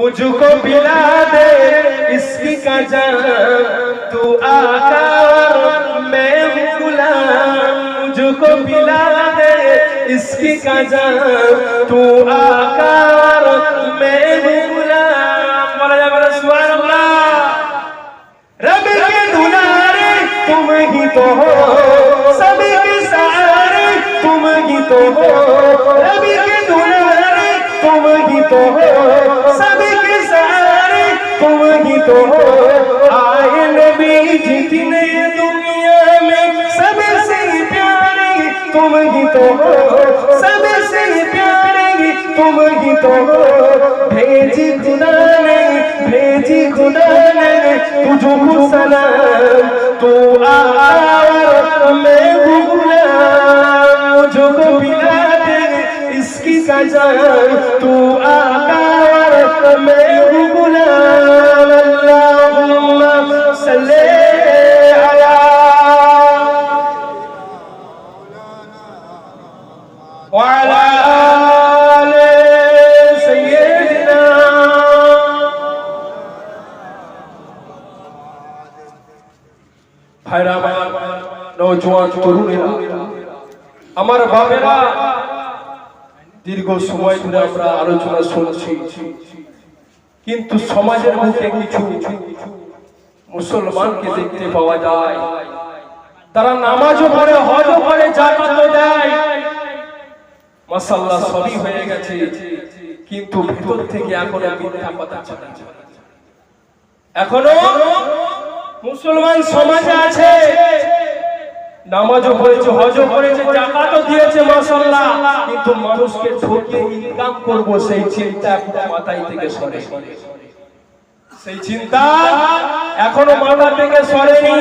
मुझको पिला दे इसकी कजा तू आकार, मैं हूँ गुलाम। मुझको पिला दे इसकी कजा तू आकार, मैं हूँ गुलाम। बोला जाए बोला सुभान अल्लाह रब के दुलारे तुम ही तो हो। तो आए नबी जितने दुनिया में सबसे प्यारे तुम ही तो सबसे प्यारे तुम ही तो भेजी खुदा ने, भेजी खुदा ने तू आ मैं मुझको दे इसकी कजा तू आकार وعلى آل سيدنا ভাইরা আমার নৌজওয়ান তরুণেরা আমার বাবেরা দীর্ঘ সময় ধরে আমরা আলোচনা শুনছি কিন্তু সমাজের মধ্যে কিছু মুসলমানকে দেখতে পাওয়া যায় তারা নামাজও পড়ে হজও করে জাকাতও দেয় মাসাল্লাহ সবই হয়ে গেছে, কিন্তু ভিতর থেকে এখনও মিথ্যা কথা চালাচ্ছে এখনও মুসলমান সমাজে আছে, নামাজও পড়েছে, হজও করেছে জাকাতও দিয়েছে মাসাল্লাহ কিন্তু মানুষকে ঠকিয়ে ইনকাম করব সেই চিন্তা এখনও মাথায় থেকে সরে। সেই চিন্তা এখনও মাথা থেকে সরেনি।